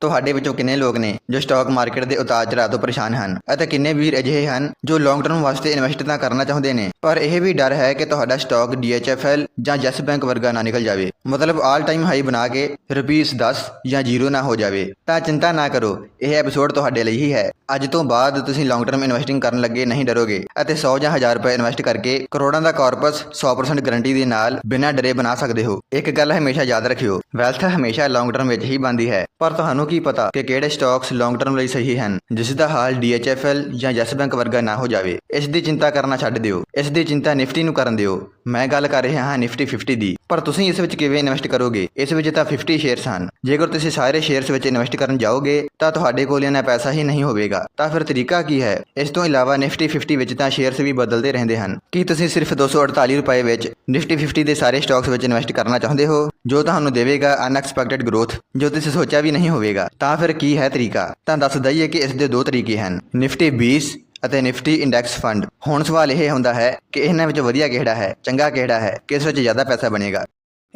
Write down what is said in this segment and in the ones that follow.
ਤੁਹਾਡੇ ਵਿੱਚੋਂ ਕਿੰਨੇ ਲੋਕ ਨੇ ਜੋ ਸਟਾਕ ਮਾਰਕੀਟ ਦੇ ਉਤਾਰ ਚੜਾਅ ਤੋਂ ਪਰੇਸ਼ਾਨ ਹਨ ਅਤੇ ਕਿੰਨੇ ਵੀਰ ਅਜਿਹੇ ਹਨ ਜੋ ਲੌਂਗ ਟਰਮ ਵਾਸਤੇ ਇਨਵੈਸਟ ਤਾਂ ਕਰਨਾ ਚਾਹੁੰਦੇ ਨੇ? ਪਰ ਇਹ ਵੀ ਡਰ ਹੈ ਕਿ ਤੁਹਾਡਾ ਸਟਾਕ DHFL ਜਾਂ ਯੈਸ ਬੈਂਕ ਵਰਗਾ ਨਾ ਨਿਕਲ ਜਾਵੇ। ਮਤਲਬ ਆਲ ਟਾਈਮ ਹਾਈ ਬਣਾ ਕੇ ਰੁਪੀਸ 10 ਜਾਂ 0 ਨਾ ਹੋ ਜਾਵੇ। ਤਾਂ ਚਿੰਤਾ ਨਾ ਕਰੋ, ਇਹ ਐਪੀਸੋਡ ਤੁਹਾਡੇ ਲਈ ਹੀ ਹੈ। ਅੱਜ ਤੋਂ ਬਾਅਦ ਤੁਸੀਂ ਲੌਂਗ ਟਰਮ ਇਨਵੈਸਟਿੰਗ ਕਰਨ ਲੱਗੇ ਨਹੀਂ ਡਰੋਗੇ ਅਤੇ 100 ਜਾਂ 1000 ਰੁਪਏ ਇਨਵੈਸਟ ਕਰਕੇ ਕਰੋੜਾਂ ਦਾ ਕਾਰਪਸ 100% ਗਾਰੰਟੀ ਦੇ ਨਾਲ ਬਿਨਾਂ ਡਰੇ ਬਣਾ ਸਕਦੇ ਹੋ। ਇੱਕ ਗੱਲ ਹਮੇਸ਼ਾ ਯਾਦ ਰੱਖਿਓ ਵੈਲਥ ਹਮੇਸ਼ਾ ਲੌਂਗ ਟਰਮ ਵਿੱਚ ਹੀ ਬਣਦੀ ਹੈ, ਪਰ ਤੁਹਾਨੂੰ ਕੀ ਪਤਾ ਕਿ ਕਿਹੜੇ ਸਟਾਕਸ ਲੌਂਗ ਟਰਮ ਲਈ ਸਹੀ ਹਨ, ਜਿਸ ਦਾ ਹਾਲ DHFL ਜਾਂ ਯੈਸ ਬੈਂਕ ਵਰਗਾ ਨਾ ਹੋ ਜਾਵੇ। ਇਸ ਦੀ ਚਿੰਤਾ ਕਰਨਾ ਛੱਡ ਦਿਓ। ਇਸ ਦੀ ਚਿੰਤਾ ਨਿਫਟੀ ਨੂੰ ਕਰਨ ਦਿਓ। ਮੈਂ ਗੱਲ ਕਰ ਰਿਹਾ ਹਾਂ ਨਿਫਟੀ 50 ਦੀ। ਪਰ ਤੁਸੀਂ ਇਸ ਵਿੱਚ ਕਿਵੇਂ ਇਨਵੈਸਟ ਕਰੋਗੇ? ਇਸ ਵਿੱਚ ਤਾਂ 50 ਸ਼ੇਅਰਸ ਹਨ। ਜੇਕਰ ਤੁਸੀਂ ਸਾਰੇ ਸ਼ੇਅਰਸ ਵਿੱਚ ਇਨਵੈਸਟ ਕਰਨ ਜਾਓਗੇ, ਤਾਂ ਤੁਹਾਡੇ ਕੋਲ ਇਹਨਾਂ ਪੈਸਾ ਹੀ ਨਹੀਂ ਹੋਵੇਗਾ। ਤਾਂ ਫਿਰ ਤਰੀਕਾ ਕੀ ਹੈ? ਇਸ ਤੋਂ ਇਲਾਵਾ ਨਿਫਟੀ 50 ਵਿੱਚ ਤਾਂ ਸ਼ੇਅਰਸ ਵੀ ਬਦਲਦੇ ਰਹਿੰਦੇ ਹਨ। ਕੀ ਤੁਸੀਂ ਸਿਰਫ 248 ਰੁਪਏ ਵਿੱਚ ਨਿਫਟੀ 50 ਦੇ ਸਾਰੇ ਸਟਾਕਸ ਵਿੱਚ ਇਨਵੈਸਟ ਕਰਨਾ ਚਾਹੁੰਦੇ ਹੋ? ਜੋ ਤੁਹਾਨੂੰ ਦੇਵੇਗਾ ਅਨਐਕਸਪੈਕਟਿਡ ਗਰੋਥ ਜੋ ਤੁਸੀਂ ਸੋਚਿਆ ਵੀ ਨਹੀਂ ਹੋਵੇਗਾ, ਤਾਂ ਫਿਰ ਕੀ ਹੈ ਤਰੀਕਾ? ਤਾਂ ਦੱਸ ਦਈਏ ਕਿ ਇਸ ਦੇ ਦੋ ਤਰੀਕੇ ਹਨ, ਨਿਫਟੀ 20 ਅਤੇ ਨਿਫਟੀ ਇੰਡੈਕਸ ਫੰਡ। ਹੁਣ ਸਵਾਲ ਇਹ ਹੁੰਦਾ ਹੈ ਕਿ ਇਹਨਾਂ ਵਿੱਚ ਵਧੀਆ ਕਿਹੜਾ ਹੈ, ਚੰਗਾ ਕਿਹੜਾ ਹੈ, ਕਿਸ ਵਿੱਚ ਜ਼ਿਆਦਾ ਪੈਸਾ ਬਣੇਗਾ?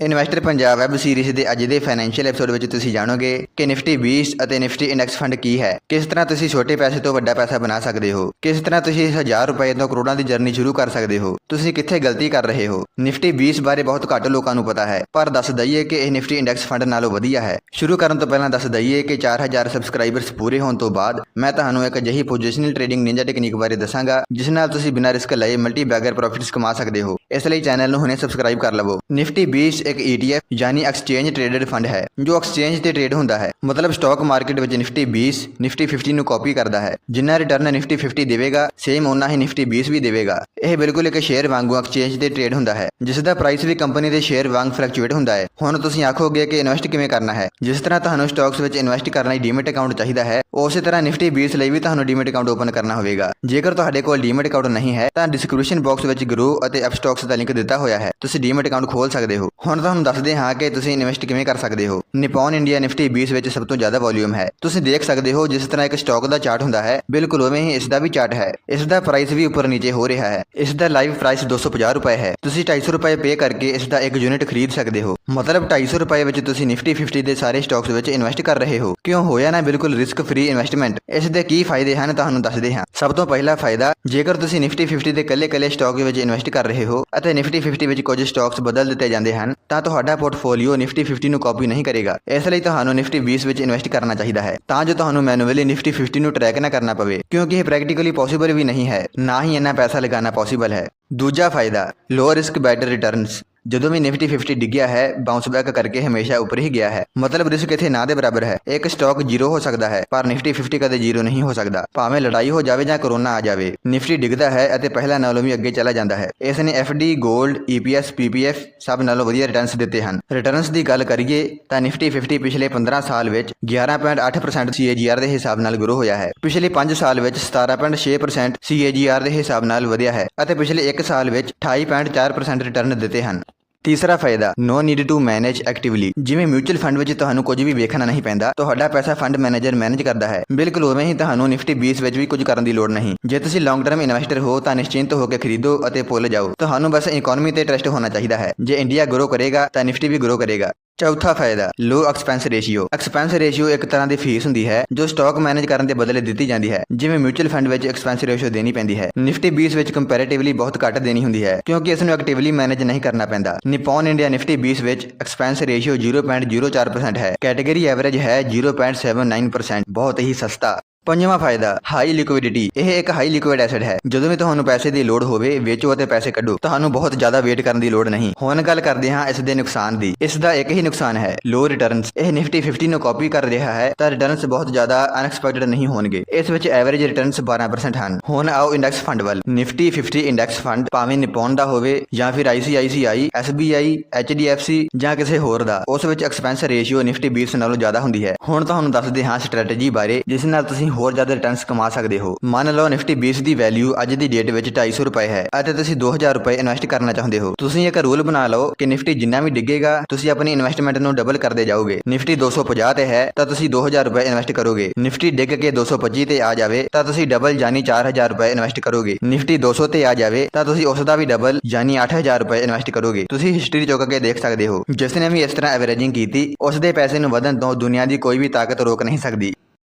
ਇਨਵੈਸਟਰ ਪੰਜਾਬ ਵੈਬ ਸੀਰੀਜ਼ ਦੇ ਅੱਜ ਦੇ ਫਾਈਨੈਂਸ਼ੀਅਲ ਐਪੀਸੋਡ ਵਿੱਚ ਤੁਸੀਂ ਜਾਣੋਗੇ ਕਿ ਨਿਫਟੀ 20 ਅਤੇ ਨਿਫਟੀ ਇੰਡੈਕਸ ਫੰਡ ਕੀ ਹੈ। ਕਿਸ ਤਰ੍ਹਾਂ ਤੁਸੀਂ ਛੋਟੇ ਪੈਸੇ ਤੋਂ ਵੱਡਾ ਪੈਸਾ ਬਣਾ ਸਕਦੇ ਹੋ? ਕਿਸ ਤਰ੍ਹਾਂ ਤੁਸੀਂ 1000 ਰੁਪਏ ਤੋਂ ਕਰੋੜਾਂ ਦੀ ਜਰਨੀ ਸ਼ੁਰੂ ਕਰ ਸਕਦੇ ਹੋ? ਤੁਸੀਂ ਕਿੱਥੇ ਗਲਤੀ ਕਰ ਰਹੇ ਹੋ? ਨਿਫਟੀ 20 ਬਾਰੇ ਬਹੁਤ ਘੱਟ ਲੋਕਾਂ ਨੂੰ ਪਤਾ ਹੈ, ਪਰ ਦੱਸ ਦਈਏ ਕਿ ਇਹ ਨਿਫਟੀ ਇੰਡੈਕਸ ਫੰਡ ਨਾਲੋਂ ਵਧੀਆ ਹੈ। ਸ਼ੁਰੂ ਕਰਨ ਤੋਂ ਪਹਿਲਾਂ ਦੱਸ ਦਈਏ ਕਿ 4000 ਸਬਸਕ੍ਰਾਈਬਰਸ ਪੂਰੇ ਹੋਣ ਤੋਂ ਬਾਅਦ ਮੈਂ ਤੁਹਾਨੂੰ ਇੱਕ ਅਜਿਹੀ ਪੋਜੀਸ਼ਨਲ ਟ੍ਰੇਡਿੰਗ ਨਿੰਜਾ ਟੈਕਨੀਕ ਬਾਰੇ ਦੱਸਾਂਗਾ, ਜਿਸ ਨਾਲ ਤੁਸੀਂ ਬਿਨਾਂ ਰਿਸਕ ਲਏ ਮਲਟੀ ਬੈਗਰ ਪ੍ਰੋਫਿਟਸ ਕਮਾ ਸਕਦੇ ਹੋ। ਇਸ ਲਈ ਚੈਨਲ ਨੂੰ ਹੁਣੇ ਸਬਸਕ੍ਰਾਈਬ ਕਰ ਲਵੋ। ਨਿਫਟੀ 20 ਇੱਕ ETF ਯਾਨੀ ਐਕਸਚੇਂਜ ਟ੍ਰੇਡਡ ਫੰਡ ਹੈ, ਜੋ ਐਕਸਚੇਂਜ ਤੇ ਟ੍ਰੇਡ ਹੁੰਦਾ ਹੈ। ਮਤਲਬ ਸਟਾਕ ਮਾਰਕੀਟ ਵਿੱਚ ਨਿਫਟੀ 20 ਨਿਫਟੀ 50 ਨੂੰ ਕਾਪੀ ਕਰਦਾ ਹੈ। ਜਿੰਨਾ ਰਿਟਰਨ ਨਿਫਟੀ 50 ਦੇਵੇਗਾ ਸੇਮ ਓਨਾ ਹੀ ਨਿਫਟੀ 20 ਵੀ ਦੇਵੇਗਾ। ਇਹ ਬਿਲਕੁਲ ਇੱਕ ਸ਼ੇਅਰ ਵਾਂਗੂ ਐਕਸਚੇਂਜ ਤੇ ਟ੍ਰੇਡ ਹੁੰਦਾ ਹੈ, ਜਿਸ ਦਾ ਪ੍ਰਾਈਸ ਵੀ ਕੰਪਨੀ ਦੇ ਸ਼ੇਅਰ ਵਾਂਗ ਫਲਕਚੁਏਟ ਹੁੰਦਾ ਹੈ। ਹੁਣ ਤੁਸੀਂ ਆਖੋਗੇ ਕਿ ਇਨਵੈਸਟ ਕਿਵੇਂ ਕਰਨਾ ਹੈ? ਜਿਸ ਤਰ੍ਹਾਂ ਤੁਹਾਨੂੰ ਸਟਾਕਸ ਵਿੱਚ ਇਨਵੈਸਟ ਕਰਨ ਲਈ ਡੀਮੈਟ ਅਕਾਊਂਟ ਚਾਹੀਦਾ ਹੈ, ਉਸੇ ਤਰ੍ਹਾਂ ਨਿਫਟੀ 20 ਲਈ ਵੀ ਤੁਹਾਨੂੰ ਡੀਮੈਟ ਅਕਾਊਂਟ ਓਪਨ ਕਰਨਾ ਹੋਵੇਗਾ। ਜੇਕਰ ਤੁਹਾਡੇ ਕੋਲ ਡੀਮਿਟ ਅਕਾਊਂਟ ਨਹੀਂ ਹੈ, ਤਾਂ ਡਿਸਕ੍ਰਿਪਸ਼ਨ ਬਾਕਸ ਵਿੱਚ ਗਰੋ ਅਤੇ ਐਪ ਸਟਾਕਸ ਦਾ ਲਿੰਕ ਦਿੱਤਾ ਹੋਇਆ ਹੈ। ਤੁਸੀਂ ਡੀਮੈਟ ਅਕਾਊਂਟ ਖੋਲ ਸਕਦੇ ਹੋ। ਹੁਣ ਤੁਹਾਨੂੰ ਦੱਸਦੇ ਹਾਂ ਕਿ ਤੁਸੀਂ ਇਨਵੈਸਟ ਕਿਵੇਂ ਕਰ ਸਕਦੇ ਹੋ। ਨਿਪੋਨ ਇੰਡੀਆ ਨਿਫਟੀ 20 ਵਿੱਚ ਸਭ ਤੋਂ ਜ਼ਿਆਦਾ ਵੋਲਿਊਮ ਹੈ। ਤੁਸੀਂ ਦੇਖ ਸਕਦੇ ਹੋ ਜਿਸ ਤਰ੍ਹਾਂ ਇੱਕ ਸਟਾਕ ਦਾ ਚਾਰਟ ਹੁੰਦਾ ਹੈ, ਬਿਲਕੁਲ ਉਵੇਂ ਹੀ ਇਸ ਦਾ ਵੀ ਚਾਰਟ ਹੈ। ਇਸ ਦਾ ਪ੍ਰਾਈਸ ਵੀ ਉੱਪਰ ਨੀਚੇ ਹੋ ਰਿਹਾ ਹੈ। ਇਸ ਦਾ ਲਾਈਵ ਪ੍ਰਾਈਸ 250 ਰੁਪਏ ਹੈ। ਤੁਸੀਂ 250 ਰੁਪਏ ਪੇ ਕਰਕੇ ਇਸ ਦਾ ਇੱਕ ਯੂਨਿਟ ਖਰੀਦ ਸਕਦੇ ਹੋ। ਮਤਲਬ 250 ਰੁਪਏ ਵਿੱਚ ਤੁਸੀਂ ਨਿਫਟੀ 50 ਦੇ ਸਾਰੇ ਸਟਾਕਸ ਵਿੱਚ ਇਨਵੈਸਟ ਕਰ ਰਹੇ ਹੋ। ਕਿਉਂ ਹੋਇਆ ਨਾ ਬਿਲਕੁਲ ਰਿਸਕ ਫ੍ਰੀ ਇਨਵੈਸਟਮੈਂਟ ਇਸ ਦੇ ਕੀ ਫਾਇਦੇ ਹਨ ਤੁਹਾਨੂੰ ਦੱਸਦੇ ਹਾਂ। ਸਭ ਤੋਂ ਪਹਿਲਾ ਫਾਇਦਾ, ਜੇਕਰ ਤੁਸੀਂ ਨਿਫਟੀ 50 ਦੇ ਕੱਲੇ-ਕੱਲੇ ਸਟਾਕ ਵਿੱਚ ਇਨਵੈਸਟ ਕਰ ਰਹੇ ਹੋ ਅਤੇ ਨਿਫਟੀ 50 ਵਿੱਚ ਕੁਝ ਸਟਾਕਸ ਬਦਲ ਦਿੱਤੇ ਜਾਂਦੇ ਹਨ, ਤਾਂ ਤੁਹਾਡਾ ਪੋਰਟਫੋਲੀਓ ਨਿਫਟੀ 50 ਨੂੰ ਕਾਪੀ ਨਹੀਂ ਕਰੇਗਾ। ਇਸ ਲਈ ਤੁਹਾਨੂੰ ਨਿਫਟੀ 20 ਵਿੱਚ ਇਨਵੈਸਟ ਕਰਨਾ ਚਾਹੀਦਾ ਹੈ। ਤਾਂ ਜੋ ਤੁਹਾਨੂੰ ਮੈਨੂਅਲੀ ਨਿਫਟੀ 50 ਨੂੰ ਟਰੈਕ ਨਾ ਕਰਨਾ ਪਵੇ, ਕਿਉਂਕਿ ਇਹ ਪ੍ਰੈਕਟੀਕਲੀ ਪੋਸੀਬਲ ਵੀ ਨਹੀਂ ਹੈ, ਨਾ ਹੀ ਇੰਨਾ ਪੈਸਾ ਲਗਾਉਣਾ ਪੋਸੀਬਲ ਹੈ। ਦੂਜਾ ਫਾਇਦਾ ਲੋ ਰਿਸਕ ਬੈਟਰ ਰਿਟਰਨਸ ਜਦੋਂ ਵੀ ਨਿਫਟੀ 50 ਡਿੱਗਿਆ ਹੈ ਬਾਉਂਸ ਬੈਕ ਕਰਕੇ ਹਮੇਸ਼ਾ ਉੱਪਰ ਹੀ ਗਿਆ ਹੈ। ਮਤਲਬ ਰਿਸਕ ਇੱਥੇ ਨਾ ਦੇ ਬਰਾਬਰ ਹੈ। ਇੱਕ ਸਟਾਕ ਜ਼ੀਰੋ ਹੋ ਸਕਦਾ ਹੈ, ਪਰ ਨਿਫਟੀ 50 ਕਦੇ ਜ਼ੀਰੋ ਨਹੀਂ ਹੋ ਸਕਦਾ। ਭਾਵੇਂ ਲੜਾਈ ਹੋ ਜਾਵੇ ਜਾਂ ਕਰੋਨਾ ਆ ਜਾਵੇ ਨਿਫਟੀ ਡਿੱਗਦਾ ਹੈ ਅਤੇ ਪਹਿਲਾਂ ਨਾਲੋਂ ਵੀ ਅੱਗੇ ਚਲਾ ਜਾਂਦਾ ਹੈ। ਇਸ ਨੇ ਐਫਡੀ 골ਡ ਈਪੀਐਸ ਪੀਪੀਐਫ ਸਭ ਨਾਲੋਂ ਵਧੀਆ ਰਿਟਰਨਸ ਦਿੱਤੇ ਹਨ। ਰਿਟਰਨਸ ਦੀ ਗੱਲ ਕਰੀਏ, ਤਾਂ ਨਿਫਟੀ 50 ਪਿਛਲੇ 15 ਸਾਲ ਵਿੱਚ 11.8% CAGR ਦੇ ਹਿਸਾਬ ਨਾਲ ਗਰੋ ਹੋਇਆ ਹੈ। ਪਿਛਲੇ 5 ਸਾਲ ਵਿੱਚ 17.6% CAGR ਦੇ ਹਿਸਾਬ ਨਾਲ ਵਧਿਆ ਹੈ ਅਤੇ ਪਿਛਲੇ 1 ਸਾਲ ਵਿੱਚ 28.4% ਰਿਟਰਨ ਦਿੱਤੇ ਹਨ। ਤੀਸਰਾ ਫਾਇਦਾ no need to manage actively ਜਿਵੇਂ ਮਿਊਚੁਅਲ ਫੰਡ ਵਿੱਚ ਤੁਹਾਨੂੰ ਕੁਝ ਵੀ ਵੇਖਣਾ ਨਹੀਂ ਪੈਂਦਾ, ਤੁਹਾਡਾ ਪੈਸਾ ਫੰਡ ਮੈਨੇਜਰ ਮੈਨੇਜ ਕਰਦਾ ਹੈ। ਬਿਲਕੁਲ ਉਵੇਂ ਹੀ ਤੁਹਾਨੂੰ ਨਿਫਟੀ 20 ਵਿੱਚ ਵੀ ਕੁਝ ਕਰਨ ਦੀ ਲੋੜ ਨਹੀਂ। ਜੇ ਤੁਸੀਂ ਲੌਂਗ ਟਰਮ ਇਨਵੈਸਟਰ ਹੋ, ਤਾਂ ਨਿਸ਼ਚਿੰਤ ਹੋ ਕੇ ਖਰੀਦੋ ਅਤੇ ਭੁੱਲ ਜਾਓ। ਤੁਹਾਨੂੰ ਬਸ ਇਕਨੋਮੀ ਤੇ ਟਰਸਟ ਹੋਣਾ ਚਾਹੀਦਾ ਹੈ। ਜੇ ਇੰਡੀਆ ਗਰੋ ਕਰੇਗਾ, ਤਾਂ ਨਿਫਟੀ ਵੀ ਗਰੋ ਕਰੇਗਾ। ਚੌਥਾ ਫਾਇਦਾ low expense ratio expense ratio ਇੱਕ ਤਰ੍ਹਾਂ ਦੀ ਫੀਸ ਹੁੰਦੀ ਹੈ, ਜੋ ਸਟਾਕ ਮੈਨੇਜ ਕਰਨ ਦੇ ਬਦਲੇ ਦਿੱਤੀ ਜਾਂਦੀ ਹੈ। ਜਿਵੇਂ ਮਿਊਚੁਅਲ ਫੰਡ ਵਿੱਚ ਐਕਸਪੈਂਸ ਰੇਸ਼ੀਓ ਦੇਣੀ ਪੈਂਦੀ ਹੈ। ਨਿਫਟੀ 20 ਵਿੱਚ ਕੰਪੈਰੀਟਿਵਲੀ ਬਹੁਤ ਘੱਟ ਦੇਣੀ ਹੁੰਦੀ ਹੈ, ਕਿਉਂਕਿ ਇਸ ਨੂੰ ਐਕਟਿਵਲੀ ਮੈਨੇਜ ਨਹੀਂ ਕਰਨਾ ਪੈਂਦਾ। ਨਿਪੋਨ ਇੰਡੀਆ ਨਿਫਟੀ 20 ਵਿੱਚ ਐਕਸਪੈਂਸ ਰੇਸ਼ੀਓ 0.04% ਹੈ। ਕੈਟਾਗਰੀ ਐਵਰੇਜ ਹੈ 0.79% ਬਹੁਤ ਹੀ ਸਸਤਾ। ਪੰਜਵਾਂ ਫਾਇਦਾ ਹਾਈ ਲਿਕੁਇਡਿਟੀ ਇਹ ਇੱਕ ਹਾਈ ਲਿਕੁਇਡ ਐਸਿਡ ਹੈ। ਜਦੋਂ ਵੀ ਤੁਹਾਨੂੰ ਪੈਸੇ ਦੀ ਲੋੜ ਹੋਵੇ, ਵੇਚੋ ਅਤੇ ਪੈਸੇ ਕੱਢੋ। ਤੁਹਾਨੂੰ ਬਹੁਤ ਜ਼ਿਆਦਾ ਵੇਟ ਕਰਨ ਦੀ ਲੋੜ ਨਹੀਂ। ਹੁਣ ਗੱਲ ਕਰਦੇ ਹਾਂ ਇਸ ਦੇ ਨੁਕਸਾਨ ਦੀ। ਇਸ ਦਾ ਇੱਕ ਹੀ ਨੁਕਸਾਨ ਹੈ ਲੋ ਰਿਟਰਨਸ ਇਹ ਨਿਫਟੀ 50 ਨੂੰ ਕਾਪੀ ਕਰ ਰਿਹਾ ਹੈ, ਤਾਂ ਰਿਟਰਨਸ ਬਹੁਤ ਜ਼ਿਆਦਾ ਅਨਐਕਸਪੈਕਟਡ ਨਹੀਂ ਹੋਣਗੇ। ਇਸ ਵਿੱਚ ਐਵਰੇਜ ਰਿਟਰਨਸ 12% ਹਨ। ਹੁਣ ਆਓ ਇੰਡੈਕਸ ਫੰਡ ਵੱਲ। ਨਿਫਟੀ 50 ਇੰਡੈਕਸ ਫੰਡ ਭਾਵੇਂ ਨਿਪੋਨ ਦਾ ਹੋਵੇ, ਜਾਂ ਫਿਰ ICICI SBI HDFC ਜਾਂ ਕਿਸੇ ਹੋਰ ਦਾ, ਉਸ ਵਿੱਚ ਐਕਸਪੈਂਸ ਰੇਸ਼ੀਓ ਨਿਫਟੀ 20 ਨਾਲੋਂ ਜ਼ਿਆਦਾ ਹੁੰਦੀ ਹੈ। ਹੁਣ ਤੁਹਾਨੂੰ ਦੱਸਦੇ ਹਾਂ ਸਟ੍ਰੈਟਜੀ ਬਾਰੇ, ਜਿਸ ਨਾਲ ਤੁਸੀਂ ਤੁਸੀਂ ਹੋਰ ਜ਼ਿਆਦਾ ਰਿਟਰਨਸ ਕਮਾ ਸਕਦੇ ਹੋ। ਮੰਨ ਲਓ ਨਿਫਟੀ 20 ਦੀ ਵੈਲਿਊ ਅੱਜ ਦੀ ਡੇਟ ਵਿੱਚ 250 ਰੁਪਏ ਹੈ ਅਤੇ ਤੁਸੀਂ 2000 ਰੁਪਏ ਇਨਵੈਸਟ ਕਰਨਾ ਚਾਹੁੰਦੇ ਹੋ। ਤੁਸੀਂ ਇੱਕ ਰੂਲ ਬਣਾ ਲਓ ਕਿ ਨਿਫਟੀ ਜਿੰਨਾ ਵੀ ਡਿੱਗੇਗਾ, ਤੁਸੀਂ ਆਪਣੀ ਇਨਵੈਸਟਮੈਂਟ ਨੂੰ ਡਬਲ ਕਰਦੇ ਜਾਓਗੇ। ਨਿਫਟੀ 250 ਤੇ ਹੈ, ਤਾਂ ਤੁਸੀਂ 2000 ਰੁਪਏ ਇਨਵੈਸਟ ਕਰੋਗੇ। ਨਿਫਟੀ ਡਿੱਗ ਕੇ 225 ਤੇ ਆ ਜਾਵੇ, ਤਾਂ ਤੁਸੀਂ ਡਬਲ ਯਾਨੀ 4000 ਰੁਪਏ ਇਨਵੈਸਟ ਕਰੋਗੇ। ਨਿਫਟੀ 200 ਤੇ ਆ ਜਾਵੇ, ਤਾਂ ਤੁਸੀਂ ਉਸ ਦਾ ਵੀ ਡਬਲ ਯਾਨੀ 8000 ਰੁਪਏ ਇਨਵੈਸਟ ਕਰੋਗੇ। ਤੁਸੀਂ ਹਿਸਟਰੀ ਚੁੱਕ ਕੇ ਦੇਖ ਸਕਦੇ ਹੋ। ਜਿਸ ਨੇ ਵੀ ਇਸ ਤਰ੍ਹਾਂ ਐਵਰੇਜਿੰਗ ਕੀਤੀ, ਉਸ ਦੇ ਪੈਸੇ ਨੂੰ ਵਧਣ ਤੋਂ ਦੁਨੀਆ ਦੀ ਕੋਈ ਵੀ ਤਾਕਤ ਰੋਕ ਨਹੀਂ ਸਕਦੀ।